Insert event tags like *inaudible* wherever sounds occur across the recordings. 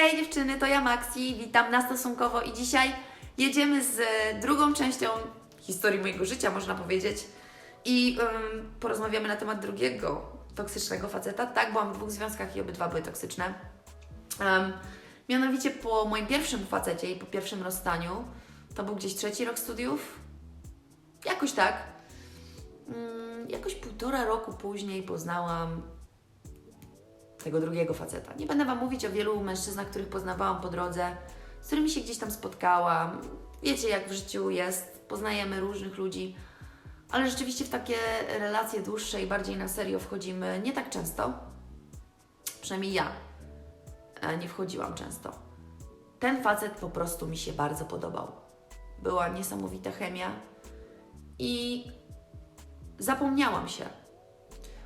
Hej dziewczyny, to ja Maxi, witam na stosunkowo i dzisiaj jedziemy z e, drugą częścią historii mojego życia, można powiedzieć. I ym, porozmawiamy na temat drugiego toksycznego faceta. Tak, byłam w dwóch związkach i obydwa były toksyczne. Ym, mianowicie po moim pierwszym facecie i po pierwszym rozstaniu, to był gdzieś trzeci rok studiów, jakoś tak. Ym, jakoś półtora roku później poznałam tego drugiego faceta. Nie będę Wam mówić o wielu mężczyznach, których poznawałam po drodze, z którymi się gdzieś tam spotkałam. Wiecie, jak w życiu jest, poznajemy różnych ludzi, ale rzeczywiście w takie relacje dłuższe i bardziej na serio wchodzimy nie tak często. Przynajmniej ja e, nie wchodziłam często. Ten facet po prostu mi się bardzo podobał. Była niesamowita chemia i zapomniałam się.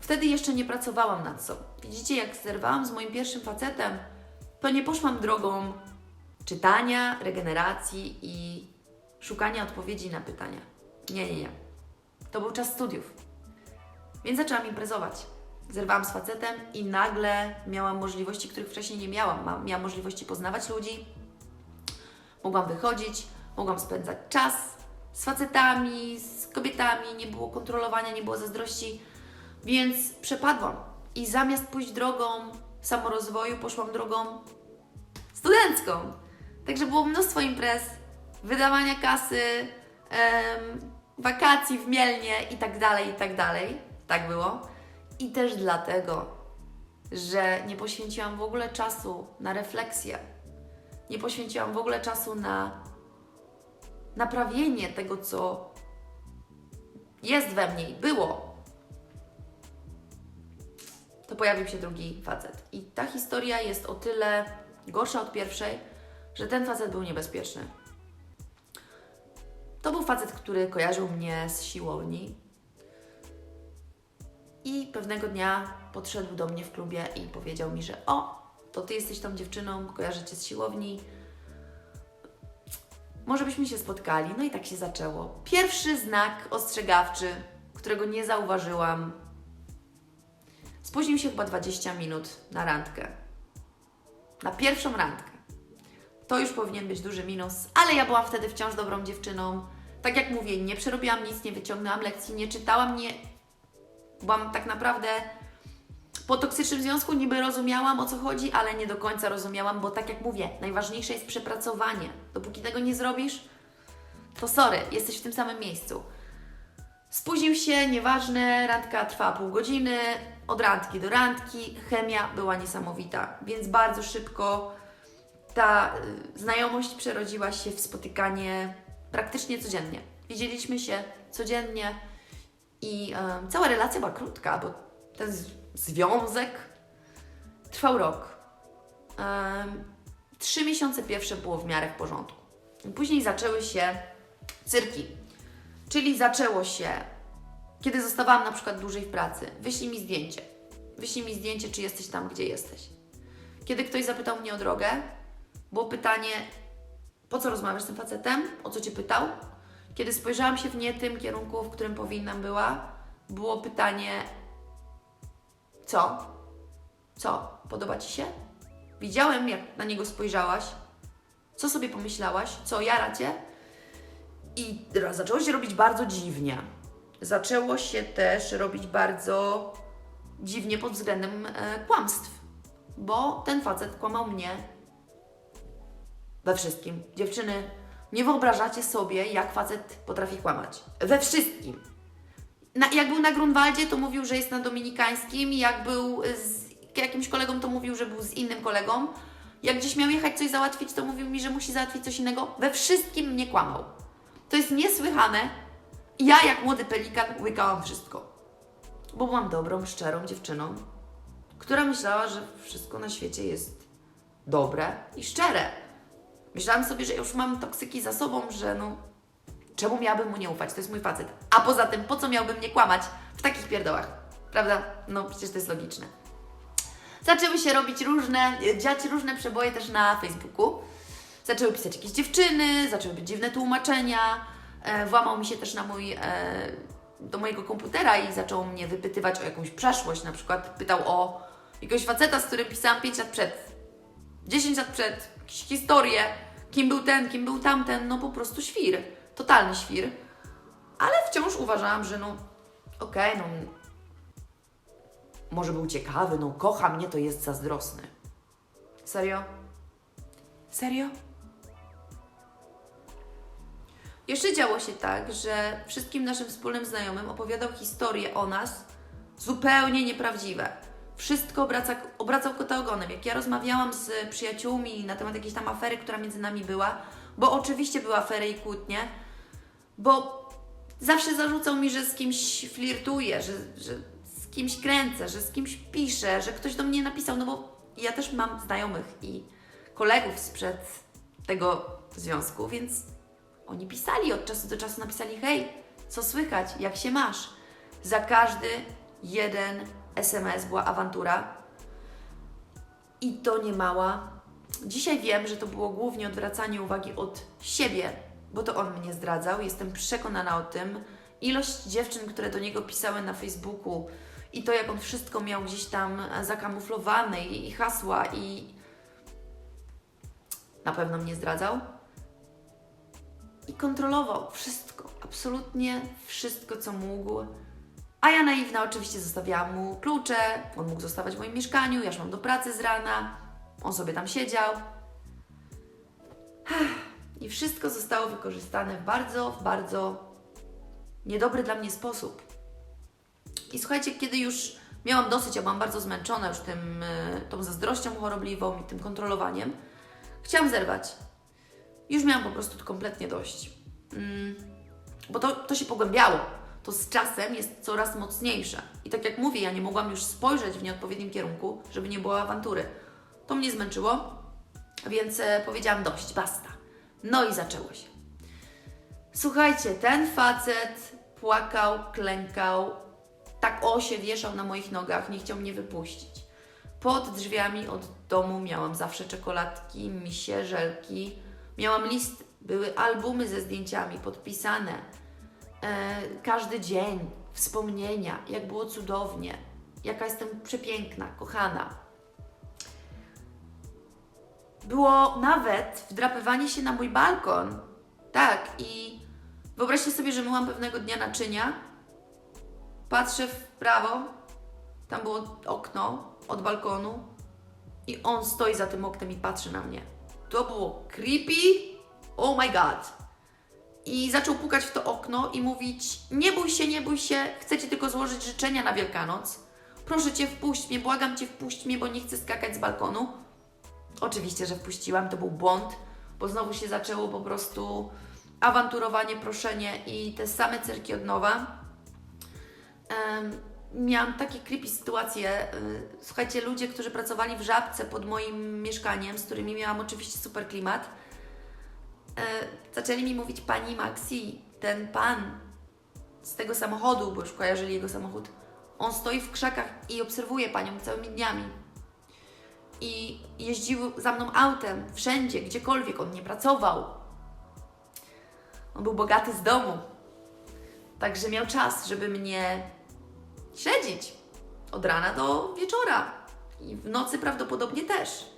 Wtedy jeszcze nie pracowałam nad sobą. Widzicie, jak zerwałam z moim pierwszym facetem, to nie poszłam drogą czytania, regeneracji i szukania odpowiedzi na pytania. Nie, nie, nie. To był czas studiów. Więc zaczęłam imprezować. Zerwałam z facetem i nagle miałam możliwości, których wcześniej nie miałam. Miałam możliwości poznawać ludzi, mogłam wychodzić, mogłam spędzać czas z facetami, z kobietami, nie było kontrolowania, nie było zazdrości, więc przepadłam. I zamiast pójść drogą samorozwoju, poszłam drogą studencką. Także było mnóstwo imprez, wydawania kasy, em, wakacji w Mielnie i tak dalej, i tak dalej. Tak było. I też dlatego, że nie poświęciłam w ogóle czasu na refleksję. Nie poświęciłam w ogóle czasu na naprawienie tego, co jest we mnie i było. To pojawił się drugi facet. I ta historia jest o tyle gorsza od pierwszej, że ten facet był niebezpieczny. To był facet, który kojarzył mnie z siłowni. I pewnego dnia podszedł do mnie w klubie i powiedział mi, że o, to ty jesteś tą dziewczyną, kojarzę cię z siłowni. Może byśmy się spotkali. No i tak się zaczęło. Pierwszy znak ostrzegawczy, którego nie zauważyłam. Spóźnił się chyba 20 minut na randkę. Na pierwszą randkę. To już powinien być duży minus, ale ja byłam wtedy wciąż dobrą dziewczyną. Tak jak mówię, nie przerobiłam nic, nie wyciągnęłam lekcji, nie czytałam, nie. Byłam tak naprawdę po toksycznym związku niby rozumiałam o co chodzi, ale nie do końca rozumiałam, bo tak jak mówię, najważniejsze jest przepracowanie. Dopóki tego nie zrobisz, to sorry, jesteś w tym samym miejscu. Spóźnił się, nieważne, randka trwała pół godziny, od randki do randki, chemia była niesamowita, więc bardzo szybko ta y, znajomość przerodziła się w spotykanie praktycznie codziennie. Widzieliśmy się codziennie i em, cała relacja była krótka, bo ten związek trwał rok. Em, trzy miesiące pierwsze było w miarę w porządku. Później zaczęły się cyrki, czyli zaczęło się, kiedy zostawałam na przykład dłużej w pracy, wyślij mi zdjęcie. Wyślij mi zdjęcie, czy jesteś tam, gdzie jesteś. Kiedy ktoś zapytał mnie o drogę, było pytanie, po co rozmawiasz z tym facetem? O co Cię pytał? Kiedy spojrzałam się w nie tym kierunku, w którym powinnam była, było pytanie, co? Co? Podoba Ci się? Widziałem, jak na niego spojrzałaś. Co sobie pomyślałaś? Co jara Cię? I zaczęło się robić bardzo dziwnie. Zaczęło się też robić bardzo dziwnie pod względem e, kłamstw, bo ten facet kłamał mnie we wszystkim. Dziewczyny, nie wyobrażacie sobie, jak facet potrafi kłamać. We wszystkim. Na, jak był na Grunwaldzie, to mówił, że jest na Dominikańskim. Jak był z jakimś kolegą, to mówił, że był z innym kolegą. Jak gdzieś miał jechać coś załatwić, to mówił mi, że musi załatwić coś innego. We wszystkim mnie kłamał. To jest niesłychane. Ja, jak młody pelikan, łykałam wszystko. Bo byłam dobrą, szczerą dziewczyną, która myślała, że wszystko na świecie jest dobre i szczere. Myślałam sobie, że już mam toksyki za sobą, że no, czemu miałabym mu nie ufać? To jest mój facet. A poza tym, po co miałbym nie kłamać w takich pierdołach? Prawda? No, przecież to jest logiczne. Zaczęły się robić różne, dziać różne przeboje też na Facebooku. Zaczęły pisać jakieś dziewczyny, zaczęły być dziwne tłumaczenia. E, włamał mi się też na mój, e, do mojego komputera i zaczął mnie wypytywać o jakąś przeszłość. Na przykład pytał o jakiegoś faceta, z którym pisałam 5 lat przed 10 lat przed, jakieś historie, kim był ten, kim był tamten, no po prostu świr, totalny świr. Ale wciąż uważałam, że no okej, no może był ciekawy, no kocha mnie, to jest zazdrosny. Serio? Serio? Jeszcze działo się tak, że wszystkim naszym wspólnym znajomym opowiadał historie o nas zupełnie nieprawdziwe. Wszystko obraca, obracał kota ogonem. Jak ja rozmawiałam z przyjaciółmi na temat jakiejś tam afery, która między nami była, bo oczywiście były afery i kłótnie, bo zawsze zarzucał mi, że z kimś flirtuję, że, że z kimś kręcę, że z kimś piszę, że ktoś do mnie napisał, no bo ja też mam znajomych i kolegów sprzed tego związku, więc oni pisali od czasu do czasu, napisali: Hej, co słychać, jak się masz? Za każdy jeden SMS była awantura. I to nie mała. Dzisiaj wiem, że to było głównie odwracanie uwagi od siebie, bo to on mnie zdradzał. Jestem przekonana o tym. Ilość dziewczyn, które do niego pisały na Facebooku i to, jak on wszystko miał gdzieś tam zakamuflowane i, hasła, i na pewno mnie zdradzał i kontrolował wszystko, absolutnie wszystko, co mógł. A ja naiwna oczywiście zostawiałam mu klucze, on mógł zostawać w moim mieszkaniu, ja szłam do pracy z rana, on sobie tam siedział. I wszystko zostało wykorzystane w bardzo, w bardzo niedobry dla mnie sposób. I słuchajcie, kiedy już miałam dosyć, ja byłam bardzo zmęczona już tym, e, tą zazdrością chorobliwą i tym kontrolowaniem, chciałam zerwać już miałam po prostu kompletnie dość. Mm, bo to, to się pogłębiało. To z czasem jest coraz mocniejsze. I tak jak mówię, ja nie mogłam już spojrzeć w nieodpowiednim kierunku, żeby nie było awantury. To mnie zmęczyło, więc e, powiedziałam dość, basta. No i zaczęło się. Słuchajcie, ten facet płakał, klękał, tak o się wieszał na moich nogach, nie chciał mnie wypuścić. Pod drzwiami od domu miałam zawsze czekoladki, misie, żelki, Miałam list, były albumy ze zdjęciami podpisane. E, każdy dzień, wspomnienia, jak było cudownie, jaka jestem przepiękna, kochana. Było nawet wdrapywanie się na mój balkon. Tak, i wyobraźcie sobie, że myłam pewnego dnia naczynia, patrzę w prawo, tam było okno od balkonu i on stoi za tym oknem i patrzy na mnie. To było creepy. Oh my god. I zaczął pukać w to okno i mówić: Nie bój się, nie bój się, chcę ci tylko złożyć życzenia na Wielkanoc. Proszę cię, wpuść mnie, błagam cię, wpuść mnie, bo nie chcę skakać z balkonu. Oczywiście, że wpuściłam, to był błąd, bo znowu się zaczęło po prostu awanturowanie, proszenie i te same cyrki od nowa. Miałam takie creepy sytuacje. Y, słuchajcie, ludzie, którzy pracowali w żabce pod moim mieszkaniem, z którymi miałam oczywiście super klimat, y, zaczęli mi mówić pani Maxi, ten pan z tego samochodu, bo już kojarzyli jego samochód, on stoi w krzakach i obserwuje panią całymi dniami. I jeździł za mną autem, wszędzie, gdziekolwiek, on nie pracował. On był bogaty z domu. Także miał czas, żeby mnie śledzić od rana do wieczora i w nocy prawdopodobnie też.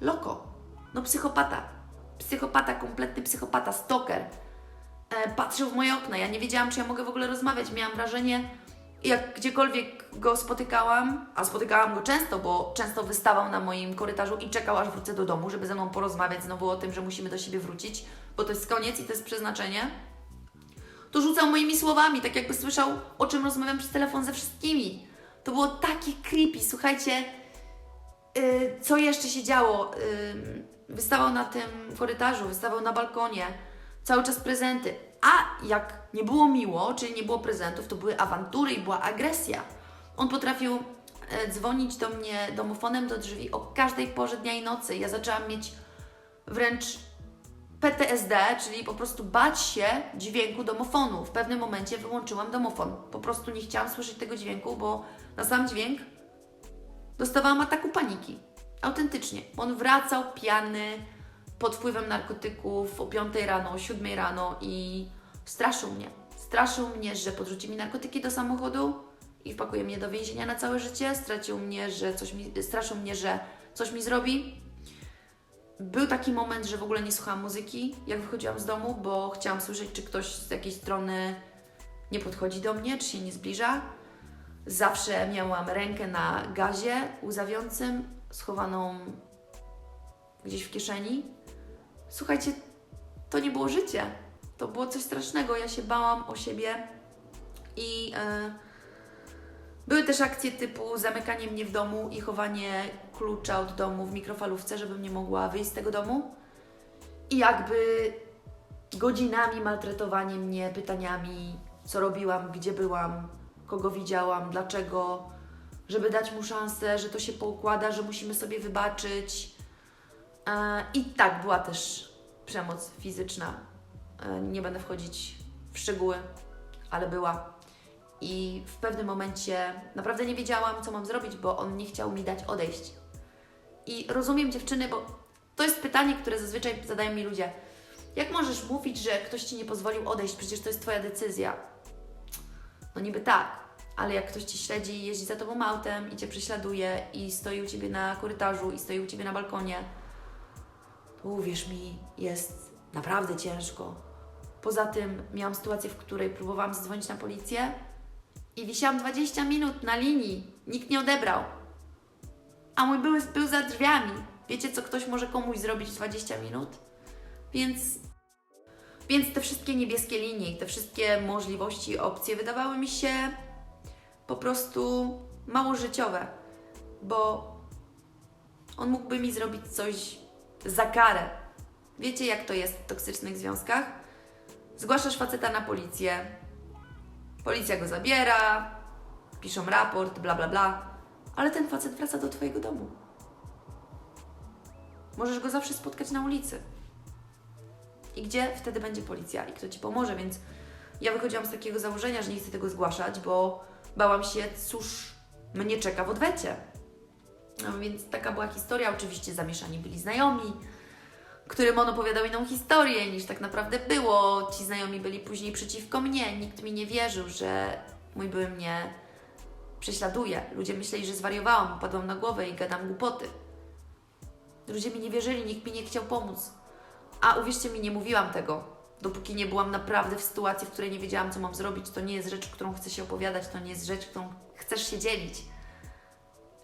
Loko, no psychopata, psychopata, kompletny psychopata, stalker. E, patrzył w moje okna, ja nie wiedziałam, czy ja mogę w ogóle rozmawiać. Miałam wrażenie, jak gdziekolwiek go spotykałam, a spotykałam go często, bo często wystawał na moim korytarzu i czekał, aż wrócę do domu, żeby ze mną porozmawiać znowu o tym, że musimy do siebie wrócić, bo to jest koniec i to jest przeznaczenie to rzucał moimi słowami, tak jakby słyszał, o czym rozmawiam przez telefon ze wszystkimi. To było takie creepy. Słuchajcie, yy, co jeszcze się działo? Yy, wystawał na tym korytarzu, wystawał na balkonie, cały czas prezenty. A jak nie było miło, czyli nie było prezentów, to były awantury i była agresja. On potrafił yy, dzwonić do mnie domofonem do drzwi o każdej porze dnia i nocy. Ja zaczęłam mieć wręcz PTSD, czyli po prostu bać się dźwięku domofonu. W pewnym momencie wyłączyłam domofon. Po prostu nie chciałam słyszeć tego dźwięku, bo na sam dźwięk dostawałam ataku paniki. Autentycznie. On wracał pijany, pod wpływem narkotyków o 5 rano, o 7 rano i straszył mnie. Straszył mnie, że podrzuci mi narkotyki do samochodu i wpakuje mnie do więzienia na całe życie. Stracił mnie, że coś mi, straszył mnie, że coś mi zrobi. Był taki moment, że w ogóle nie słuchałam muzyki, jak wychodziłam z domu, bo chciałam słyszeć, czy ktoś z jakiejś strony nie podchodzi do mnie, czy się nie zbliża. Zawsze miałam rękę na gazie łzawiącym, schowaną gdzieś w kieszeni. Słuchajcie, to nie było życie. To było coś strasznego. Ja się bałam o siebie i e, były też akcje typu zamykanie mnie w domu i chowanie klucza od domu w mikrofalówce, żebym nie mogła wyjść z tego domu. I jakby godzinami maltretowanie mnie pytaniami, co robiłam, gdzie byłam, kogo widziałam, dlaczego, żeby dać mu szansę, że to się poukłada, że musimy sobie wybaczyć. E, I tak była też przemoc fizyczna. E, Nie będę wchodzić w szczegóły, ale była. I w pewnym momencie naprawdę nie wiedziałam, co mam zrobić, bo on nie chciał mi dać odejść. I rozumiem dziewczyny, bo to jest pytanie, które zazwyczaj zadają mi ludzie. Jak możesz mówić, że ktoś ci nie pozwolił odejść? Przecież to jest Twoja decyzja. No niby tak, ale jak ktoś ci śledzi, jeździ za tobą autem i cię prześladuje i stoi u ciebie na korytarzu i stoi u ciebie na balkonie, to uwierz mi, jest naprawdę ciężko. Poza tym miałam sytuację, w której próbowałam zadzwonić na policję i wisiałam 20 minut na linii. Nikt nie odebrał. A mój były był za drzwiami. Wiecie, co ktoś może komuś zrobić w 20 minut? Więc więc te wszystkie niebieskie linie i te wszystkie możliwości, opcje wydawały mi się po prostu mało życiowe, bo on mógłby mi zrobić coś za karę. Wiecie, jak to jest w toksycznych związkach? Zgłaszasz faceta na policję, policja go zabiera, piszą raport, bla bla bla, ale ten facet wraca do Twojego domu. Możesz go zawsze spotkać na ulicy. I gdzie wtedy będzie policja i kto ci pomoże? Więc ja wychodziłam z takiego założenia, że nie chcę tego zgłaszać, bo bałam się, cóż mnie czeka w odwecie. No więc taka była historia. Oczywiście zamieszani byli znajomi, którym on opowiadał inną historię niż tak naprawdę było. Ci znajomi byli później przeciwko mnie. Nikt mi nie wierzył, że mój były mnie prześladuje. Ludzie myśleli, że zwariowałam, upadłam na głowę i gadam głupoty. Ludzie mi nie wierzyli, nikt mi nie chciał pomóc. A uwierzcie mi, nie mówiłam tego, dopóki nie byłam naprawdę w sytuacji, w której nie wiedziałam, co mam zrobić. To nie jest rzecz, którą chcę się opowiadać, to nie jest rzecz, którą chcesz się dzielić.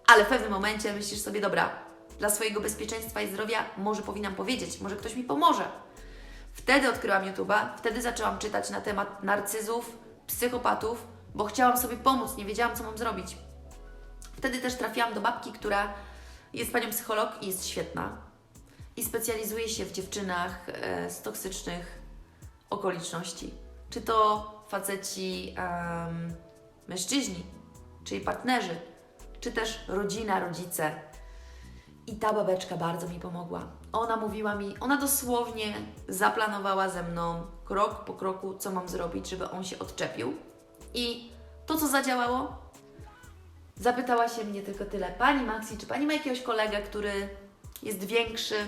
Ale w pewnym momencie myślisz sobie, dobra, dla swojego bezpieczeństwa i zdrowia może powinnam powiedzieć, może ktoś mi pomoże. Wtedy odkryłam YouTube'a, wtedy zaczęłam czytać na temat narcyzów, psychopatów, bo chciałam sobie pomóc, nie wiedziałam, co mam zrobić. Wtedy też trafiłam do babki, która jest panią psycholog i jest świetna i specjalizuje się w dziewczynach e, z toksycznych okoliczności. Czy to faceci, mężczyźni, czyli partnerzy, czy też rodzina, rodzice. I ta babeczka bardzo mi pomogła. Ona mówiła mi, ona dosłownie zaplanowała ze mną krok po kroku, co mam zrobić, żeby on się odczepił. I to, co zadziałało, zapytała się mnie tylko tyle. Pani Maxi, czy pani ma jakiegoś kolegę, który jest większy,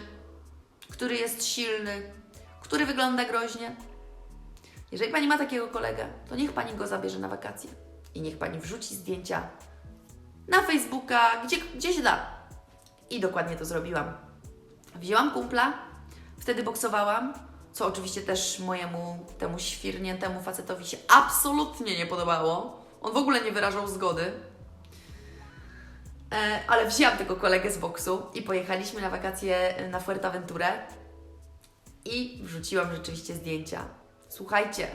który jest silny, który wygląda groźnie? Jeżeli pani ma takiego kolegę, to niech pani go zabierze na wakacje i niech pani wrzuci zdjęcia na Facebooka, gdzie, gdzie się da. I dokładnie to zrobiłam. Wzięłam kumpla, wtedy boksowałam, co oczywiście też mojemu temu świrniętemu facetowi się absolutnie nie podobało. On w ogóle nie wyrażał zgody. E, ale wzięłam tego kolegę z boksu i pojechaliśmy na wakacje na Fuerteventurę i wrzuciłam rzeczywiście zdjęcia. Słuchajcie,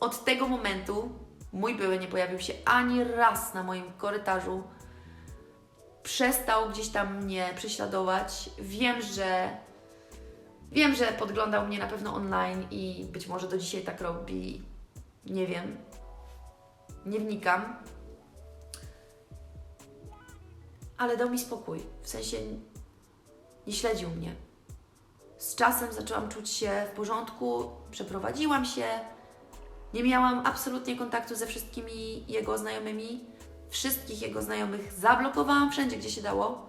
od tego momentu mój były nie pojawił się ani raz na moim korytarzu. Przestał gdzieś tam mnie prześladować. Wiem, że wiem, że podglądał mnie na pewno online i być może do dzisiaj tak robi. Nie wiem. Nie wnikam. Ale dał mi spokój. W sensie nie śledził mnie. Z czasem zaczęłam czuć się w porządku, przeprowadziłam się, nie miałam absolutnie kontaktu ze wszystkimi jego znajomymi. Wszystkich jego znajomych zablokowałam wszędzie, gdzie się dało,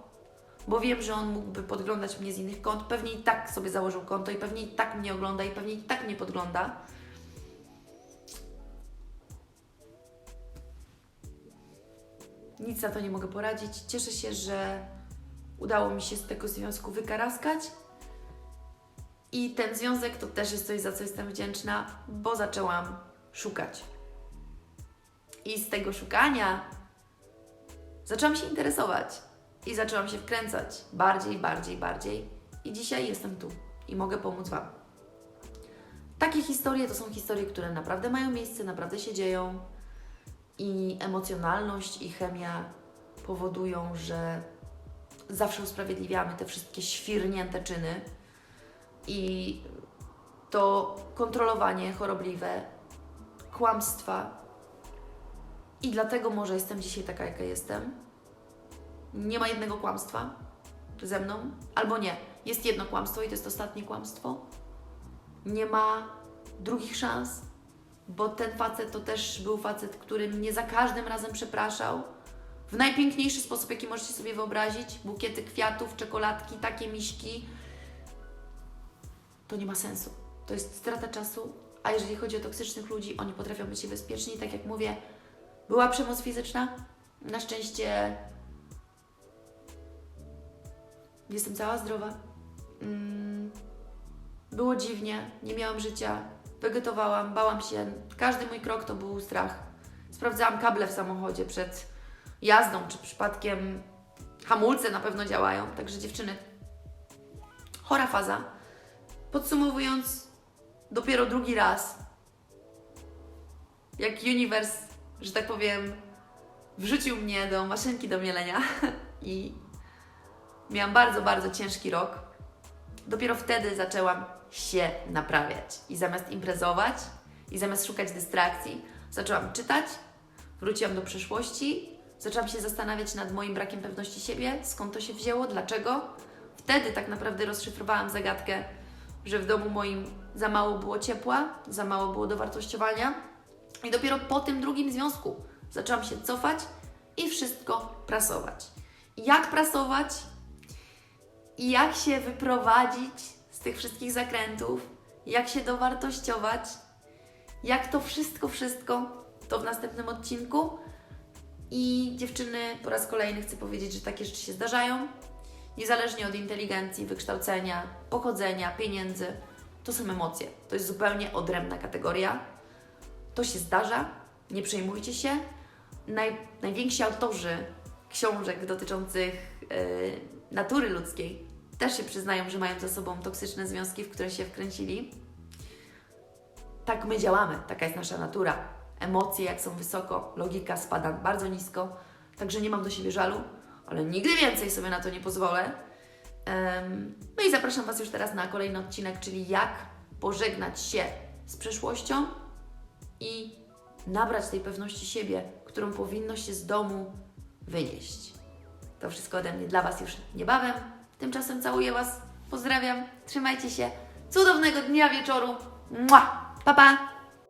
bo wiem, że on mógłby podglądać mnie z innych kont. Pewnie i tak sobie założył konto i pewnie i tak mnie ogląda i pewnie i tak mnie podgląda. Nic na to nie mogę poradzić. Cieszę się, że udało mi się z tego związku wykaraskać. I ten związek to też jest coś, za co jestem wdzięczna, bo zaczęłam szukać. I z tego szukania zaczęłam się interesować i zaczęłam się wkręcać bardziej, bardziej, bardziej. I dzisiaj jestem tu i mogę pomóc Wam. Takie historie to są historie, które naprawdę mają miejsce, naprawdę się dzieją i emocjonalność i chemia powodują, że zawsze usprawiedliwiamy te wszystkie świrnięte czyny i to kontrolowanie chorobliwe, kłamstwa. I dlatego może jestem dzisiaj taka, jaka jestem. Nie ma jednego kłamstwa ze mną, albo nie. Jest jedno kłamstwo i to jest ostatnie kłamstwo. Nie ma drugich szans, bo ten facet to też był facet, który mnie za każdym razem przepraszał. W najpiękniejszy sposób, jaki możecie sobie wyobrazić. Bukiety kwiatów, czekoladki, takie miśki. To nie ma sensu. To jest strata czasu. A jeżeli chodzi o toksycznych ludzi, oni potrafią być niebezpieczni. Tak jak mówię, była przemoc fizyczna. Na szczęście jestem cała zdrowa. Mm, Było dziwnie, nie miałam życia, wegetowałam, bałam się. Każdy mój krok to był strach. Sprawdzałam kable w samochodzie przed jazdą, czy przypadkiem hamulce na pewno działają. Także dziewczyny, chora faza. Podsumowując, dopiero drugi raz, jak uniwers, że tak powiem, wrzucił mnie do maszynki do mielenia *laughs* i miałam bardzo, bardzo ciężki rok. Dopiero wtedy zaczęłam się naprawiać i zamiast imprezować i zamiast szukać dystrakcji, zaczęłam czytać, wróciłam do przeszłości, zaczęłam się zastanawiać nad moim brakiem pewności siebie, skąd to się wzięło, dlaczego. Wtedy tak naprawdę rozszyfrowałam zagadkę, że w domu moim za mało było ciepła, za mało było dowartościowania. I dopiero po tym drugim związku zaczęłam się cofać i wszystko prasować. Jak prasować i jak się wyprowadzić z tych wszystkich zakrętów, jak się dowartościować, jak to wszystko, wszystko, to w następnym odcinku. I dziewczyny, po raz kolejny chcę powiedzieć, że takie rzeczy się zdarzają. Niezależnie od inteligencji, wykształcenia, pochodzenia, pieniędzy, to są emocje. To jest zupełnie odrębna kategoria. To się zdarza, nie przejmujcie się. Naj, najwięksi autorzy książek dotyczących yy, natury ludzkiej też się przyznają, że mają ze sobą toksyczne związki, w które się wkręcili. Tak my działamy, taka jest nasza natura. Emocje, jak są wysoko, logika spada bardzo nisko, także nie mam do siebie żalu, ale nigdy więcej sobie na to nie pozwolę. No i zapraszam Was już teraz na kolejny odcinek, czyli jak pożegnać się z przeszłością i nabrać tej pewności siebie, którą powinno się z domu wynieść. To wszystko ode mnie dla Was już niebawem. Tymczasem całuję Was, pozdrawiam, trzymajcie się. Cudownego dnia, wieczoru. Mua! Pa, pa!